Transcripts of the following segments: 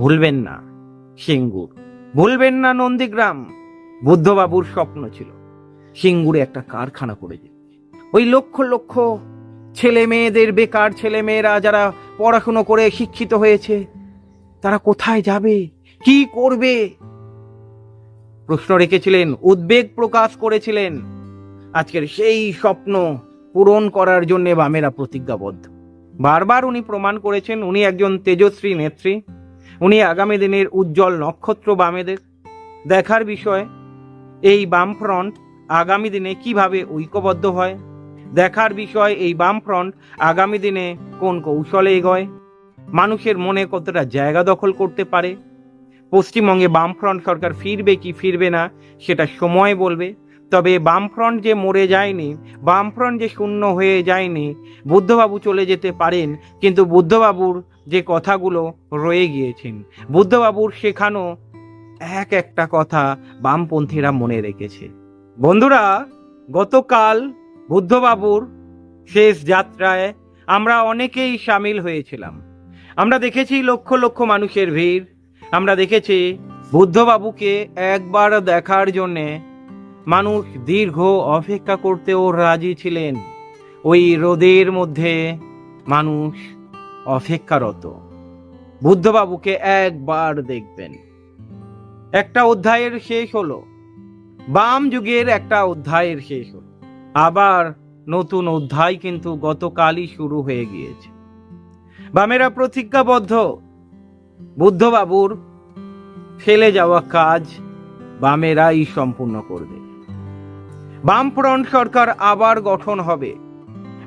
ভুলবেন না, সিঙ্গুর। ভুলবেন না নন্দীগ্রাম, বুদ্ধবাবুর স্বপ্ন ছিল। সিঙ্গুরে একটা কারখানা করে যেতে ওই লক্ষ লক্ষ ছেলে মেয়েদের, বেকার ছেলে মেয়েরা যারা পড়াশুনো করে শিক্ষিত হয়েছে, তারা কোথায় যাবে? কি করবে? প্রশ্ন রেখেছিলেন, উদ্বেগ প্রকাশ করেছিলেন। আজকের সেই স্বপ্ন পূরণ করার জন্য বামেরা প্রতিজ্ঞাবদ্ধ। বারবার উনি প্রমাণ করেছেন, উনি একজন তেজস্বী নেত্রী। উনি আগামী দিনের উজ্জ্বল নক্ষত্র বামেদের। দেখার বিষয়, এই বামফ্রন্ট আগামী দিনে কীভাবে ঐক্যবদ্ধ হয়? দেখার বিষয়, এই বামফ্রন্ট আগামী দিনে কোন কৌশলে এগোয়? মানুষের মনে কতটা জায়গা দখল করতে পারে? পশ্চিমবঙ্গে বামফ্রন্ট সরকার ফিরবে কি ফিরবে না, সেটা সময় বলবে। তবে বামফ্রন্ট যে মরে যায়নি, বামফ্রন্ট যে শূন্য হয়ে যায়নি, বুদ্ধবাবু চলে যেতে পারেন, কিন্তু বুদ্ধবাবুর যে কথাগুলো রয়ে গিয়েছেন। বুদ্ধবাবুর শেখানো এক একটা কথা বামপন্থীরা মনে রেখেছে। বন্ধুরা, গতকাল বুদ্ধবাবুর শেষ যাত্রায় আমরা অনেকেই সামিল হয়েছিলাম। আমরা দেখেছি লক্ষ লক্ষ মানুষের ভিড়। আমরা দেখেছি বুদ্ধবাবুকে একবার দেখার জন্যে মানুষ দীর্ঘ অপেক্ষা করতেও রাজি ছিলেন। ওই রোদের মধ্যে মানুষ অপেক্ষারত। বুদ্ধবাবুকে একবার দেখবেন। একটা অধ্যায়ের শেষ হলো। বাম যুগের একটা অধ্যায়ের শেষ হলো। আবার নতুন অধ্যায় কিন্তু গতকালই শুরু হয়ে গিয়েছে। বামেরা প্রতিজ্ঞাবদ্ধ। বুদ্ধবাবুর ফেলে যাওয়া কাজ বামেরাই সম্পূর্ণ করবে। বামফ্রন্ট সরকার আবার গঠন হবে।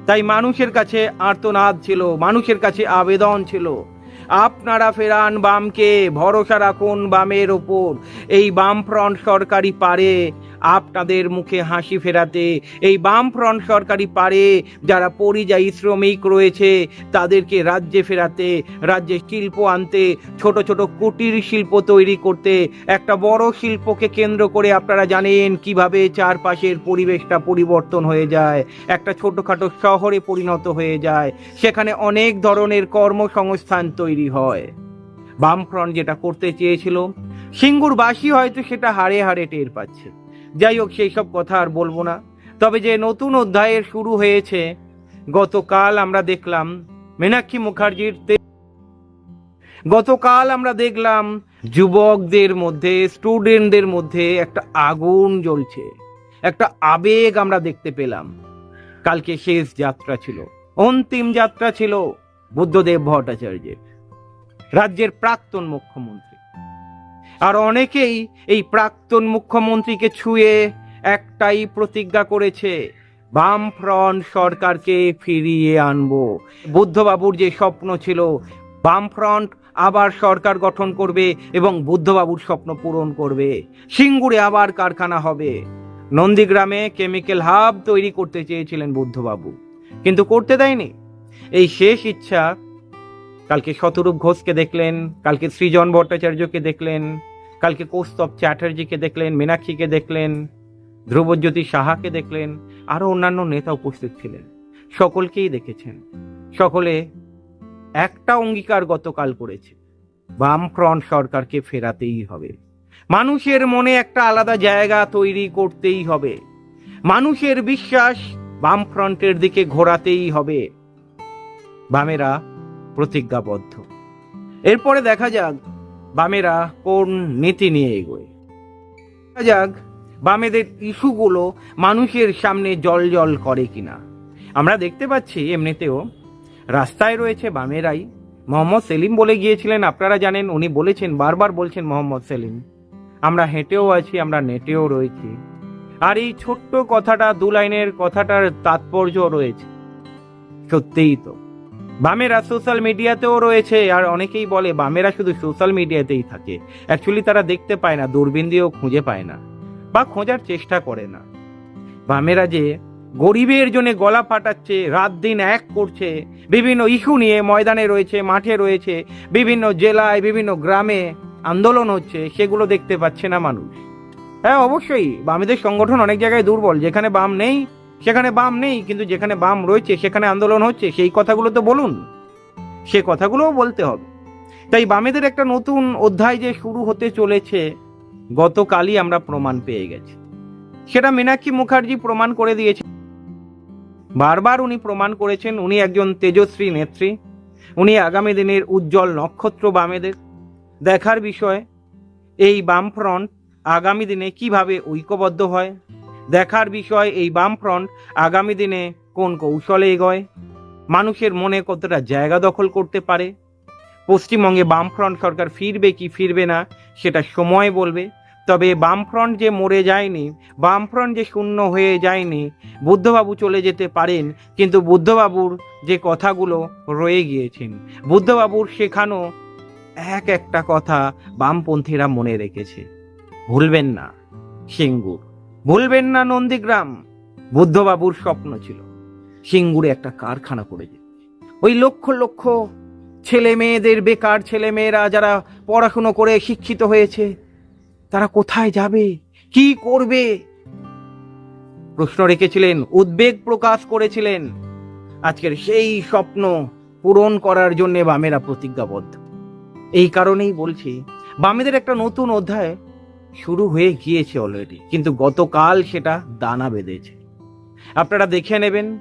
তাই মানুষের কাছে আর্তনাদ ছিল, মানুষের কাছে আবেদন ছিল। আপনারা ফেরান বামকে, ভরসা রাখুন বামের ওপর। এই বামফ্রন্ট সরকারই পারে আপনাদের মুখে হাসি ফেরাতে, এই বামফ্রন্ট সরকারি পারে যারা পরিযায়ী শ্রমিক রয়েছে, তাদেরকে রাজ্যে ফেরাতে, রাজ্যে শিল্প আনতে, ছোট ছোট কুটির শিল্প তৈরি করতে, একটা বড় শিল্পকে কেন্দ্র করে আপনারা জানেন কীভাবে চারপাশের পরিবেশটা পরিবর্তন হয়ে যায়, একটা ছোটোখাটো শহরে পরিণত হয়ে যায়, সেখানে অনেক ধরনের কর্মসংস্থান তৈরি হয়। বামফ্রন্ট যেটা করতে চেয়েছিল, সিঙ্গুরবাসী হয়তো সেটা হাড়ে হাড়ে টের পাচ্ছে। যাই হোক, সেই সব কথা আর বলব না। তবে যে নতুন অধ্যায়ের শুরু হয়েছে, গতকাল আমরা দেখলাম মীনাক্ষী মুখার্জির গতকাল আমরা দেখলাম যুবকদের মধ্যে স্টুডেন্টদের মধ্যে একটা আগুন জ্বলছে। একটা আবেগ আমরা দেখতে পেলাম। কালকে শেষ যাত্রা ছিল, অন্তিম যাত্রা ছিল বুদ্ধদেব ভট্টাচার্যের, রাজ্যের প্রাক্তন মুখ্যমন্ত্রী। আর অনেকেই এই প্রাক্তন মুখ্যমন্ত্রীকে ছুঁয়ে একটাই প্রতিজ্ঞা করেছে, বামফ্রন্ট সরকারকে ফিরিয়ে আনব। বুদ্ধবাবুর যে স্বপ্ন ছিল, বামফ্রন্ট আবার সরকার গঠন করবে এবং বুদ্ধবাবুর স্বপ্ন পূরণ করবে। সিঙ্গুরে আবার কারখানা হবে। নন্দীগ্রামে কেমিক্যাল হাব তৈরি করতে চেয়েছিলেন বুদ্ধবাবু, কিন্তু করতে দেয়নি। এই শেষ ইচ্ছা, কালকে শতরূপ ঘোষকে দেখলেন, কালকে সৃজন ভট্টাচার্যকে দেখলেন কালকে কৌস্তব চ্যাটার্জিকে দেখলেন, মীনাক্ষীকে দেখলেন, ধ্রুবজ্যোতি সাহাকে দেখলেন আরও অন্যান্য নেতা উপস্থিত ছিলেন। সকলকেই দেখেছেন। সকলে একটা অঙ্গীকার গতকাল করেছে, বামফ্রন্ট সরকারকে ফেরাতেই হবে। মানুষের মনে একটা আলাদা জায়গা তৈরি করতেই হবে। মানুষের বিশ্বাস বামফ্রন্টের দিকে ঘোরাতেই হবে। বামেরা প্রতিজ্ঞাবদ্ধ। এরপরে দেখা যাক বামেরা কোন নীতি নিয়ে এগোয়? যাক বামেদের ইস্যুগুলো মানুষের সামনে জল জল করে কিনা। আমরা দেখতে পাচ্ছি এমনিতেও রাস্তায় রয়েছে বামেরাই। মোহাম্মদ সেলিম বলে গিয়েছিলেন, আপনারা জানেন, উনি বলেছেন, বারবার বলছেন মোহাম্মদ সেলিম। আমরা হেঁটেও আছি, আমরা নেটেও রয়েছি। আর এই ছোট্ট কথাটা, দু লাইনের কথাটার তাৎপর্য রয়েছে। সত্যিই তো। বামেরা সোশ্যাল মিডিয়াতেও রয়েছে, আর অনেকেই বলে বামেরা শুধু সোশ্যাল মিডিয়াতেই থাকে। অ্যাকচুয়ালি তারা দেখতে পায় না দূরবীন দিয়েও খুঁজে পায় না, বা খোঁজার চেষ্টা করে না। বামেরা যে গরিবের জন্য গলা ফাটাচ্ছে, রাত দিন এক করছে, বিভিন্ন ইস্যু নিয়ে ময়দানে রয়েছে, মাঠে রয়েছে, বিভিন্ন জেলায়, বিভিন্ন গ্রামে আন্দোলন হচ্ছে, সেগুলো দেখতে পাচ্ছে না মানুষ। হ্যাঁ অবশ্যই বামেদের সংগঠন অনেক জায়গায় দুর্বল, যেখানে বাম নেই সেখানে বাম নেই, কিন্তু যেখানে বাম রয়েছে, সেখানে আন্দোলন হচ্ছে, সেই কথাগুলো তো বলুন। সে কথাগুলোও বলতে হবে। তাই বামেদের একটা নতুন অধ্যায় যে শুরু হতে চলেছে, গতকালই আমরা প্রমাণ পেয়ে গেছি। সেটা মীনাক্ষী মুখার্জি প্রমাণ করে দিয়েছে বারবার উনি প্রমাণ করেছেন, উনি একজন তেজস্বী নেত্রী, উনি আগামী দিনের উজ্জ্বল নক্ষত্র বামেদের। দেখার বিষয়, এই বামফ্রন্ট আগামী দিনে কীভাবে ঐক্যবদ্ধ হয় দেখার বিষয় এই বামফ্রন্ট আগামী দিনে কোন কৌশলে এগোয়? মানুষের মনে কতটা জায়গা দখল করতে পারে? পশ্চিমবঙ্গে বামফ্রন্ট সরকার ফিরবে কি ফিরবে না, সেটা সময় বলবে। তবে বামফ্রন্ট যে মরে যায়নি, বামফ্রন্ট যে শূন্য হয়ে যায়নি, বুদ্ধবাবু চলে যেতে পারেন, কিন্তু বুদ্ধবাবুর যে কথাগুলো রয়ে গিয়েছেন, বুদ্ধবাবুর শেখানো এক একটা কথা বামপন্থীরা মনে রেখেছে। ভুলবেন না, সিঙ্গুর। ভুলবেন না নন্দীগ্রাম। বুদ্ধবাবুর স্বপ্ন ছিল, সিঙ্গুরে একটা কারখানা করে যেতে ওই লক্ষ লক্ষ ছেলে মেয়েদের, বেকার ছেলে মেয়েরা যারা পড়াশুনো করে শিক্ষিত হয়েছে, তারা কোথায় যাবে? কি করবে? প্রশ্ন রেখেছিলেন, উদ্বেগ প্রকাশ করেছিলেন। আজকের সেই স্বপ্ন পূরণ করার জন্য বামেরা প্রতিজ্ঞাবদ্ধ। এই কারণেই বলছি, বামেদের একটা নতুন অধ্যায় শুরু হয়ে গিয়েছে অলরেডি কিন্তু গতকাল সেটা দানা বেঁধেছে। আপনারা দেখে নেবেন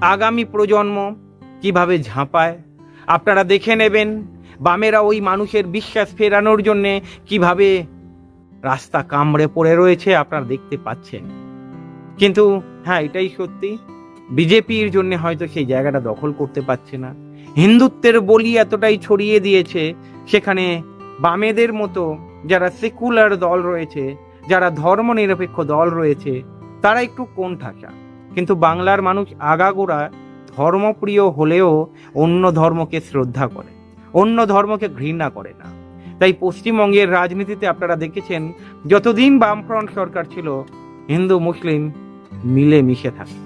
আগামী প্রজন্ম কীভাবে ঝাঁপায়। আপনারা দেখে নেবেন বামেরা ওই মানুষের বিশ্বাস ফেরানোর জন্যে কীভাবে রাস্তা কামড়ে পড়ে রয়েছে, আপনারা দেখতে পাচ্ছেন। কিন্তু হ্যাঁ এটাই সত্যি, বিজেপির জন্য হয়তো সেই জায়গাটা দখল করতে পারছে না। হিন্দুত্বের বলি এতটাই ছড়িয়ে দিয়েছে, সেখানে বামেদের মতো যারা সেকুলার দল রয়েছে, যারা ধর্মনিরপেক্ষ দল রয়েছে, তারা একটু কোন ঠাসা কিন্তু বাংলার মানুষ আগাগোড়া ধর্মপ্রিয় হলেও অন্য ধর্মকে শ্রদ্ধা করে, অন্য ধর্মকে ঘৃণা করে না। তাই পশ্চিমবঙ্গের রাজনীতিতে আপনারা দেখেছেন, যতদিন বামফ্রন্ট সরকার ছিল, হিন্দু, মুসলিম মিলে মিশে থাকে।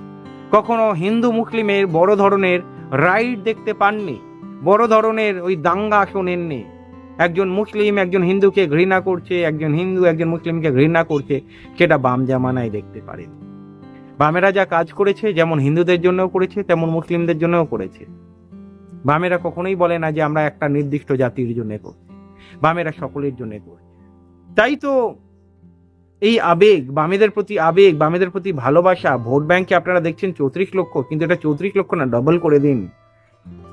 কখনো হিন্দু, মুসলিমের বড় ধরনের রাইট দেখতে পাননি, বড় ধরনের ওই দাঙ্গা শোনেননি একজন মুসলিম, একজন হিন্দুকে ঘৃণা করছে, একজন হিন্দু, একজন মুসলিমকে ঘৃণা করছে, সেটা বাম জামানায় দেখতে পারেন বামেরা যা কাজ করেছে, যেমন হিন্দুদের জন্যও করেছে, তেমন মুসলিমদের জন্যও করেছে। বামেরা কখনোই বলে না যে আমরা একটা নির্দিষ্ট জাতির জন্য করছি। বামেরা সকলের জন্য করছে। তাই তো এই আবেগ, বামেদের প্রতি আবেগ, বামেদের প্রতি ভালোবাসা, ভোট ব্যাংকে আপনারা দেখছেন চৌত্রিশ লক্ষ, কিন্তু এটা চৌত্রিশ লক্ষ না ডবল করে দিন।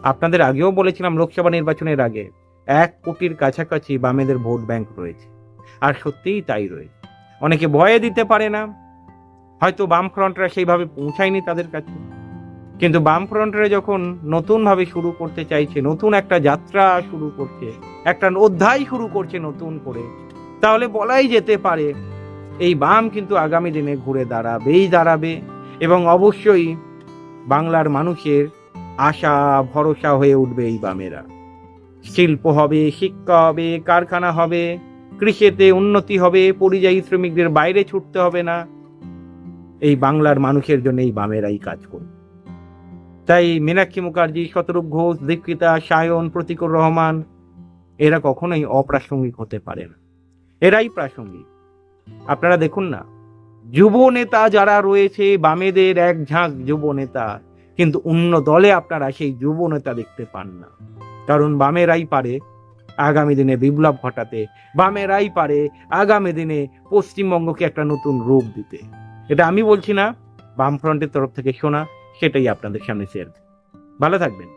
আপনাদের আগেও বলেছিলাম লোকসভা নির্বাচনের আগে। এক কোটির কাছাকাছি বামেদের ভোট ব্যাংক রয়েছে। আর সত্যিই তাই রয়েছে। অনেকে ভয়ে দিতে পারে না। হয়তো বামফ্রন্টরা সেইভাবে পৌঁছায়নি তাদের কাছে। কিন্তু বামফ্রন্টরা যখন নতুনভাবে শুরু করতে চাইছে, নতুন একটা যাত্রা শুরু করছে, একটা অধ্যায় শুরু করছে নতুন করে, তাহলে বলাই যেতে পারে, এই বাম কিন্তু আগামী দিনে ঘুরে দাঁড়াবেই দাঁড়াবে। এবং অবশ্যই বাংলার মানুষের আশা, ভরসা হয়ে উঠবে এই বামেরা। শিল্প হবে, শিক্ষা হবে, কারখানা হবে, কৃষিতে উন্নতি হবে, পরিযায়ী শ্রমিকদের বাইরে ছুটতে হবে না। এই বাংলার মানুষের জন্য এই বামেরাই কাজ করবে। তাই মীনাক্ষী মুখার্জি, শতরূপ ঘোষ দীক্ষিতা সায়ন, প্রতিকুর রহমান, এরা কখনোই অপ্রাসঙ্গিক হতে পারে না। এরাই প্রাসঙ্গিক। আপনারা দেখুন না যুব নেতা যারা রয়েছে, বামেদের এক ঝাঁক যুব নেতা কিন্তু অন্য দলে আপনারা সেই যুব নেতা দেখতে পান না। কারণ বামেরাই পারে আগামী দিনে বিপ্লব ঘটাতে, বামেরাই পারে আগামী দিনে পশ্চিমবঙ্গকে একটা নতুন রূপ দিতে। এটা আমি বলছি না, বামফ্রন্টের তরফ থেকে শোনা, সেটাই আপনাদের সামনে শেয়ার ভালো থাকবেন।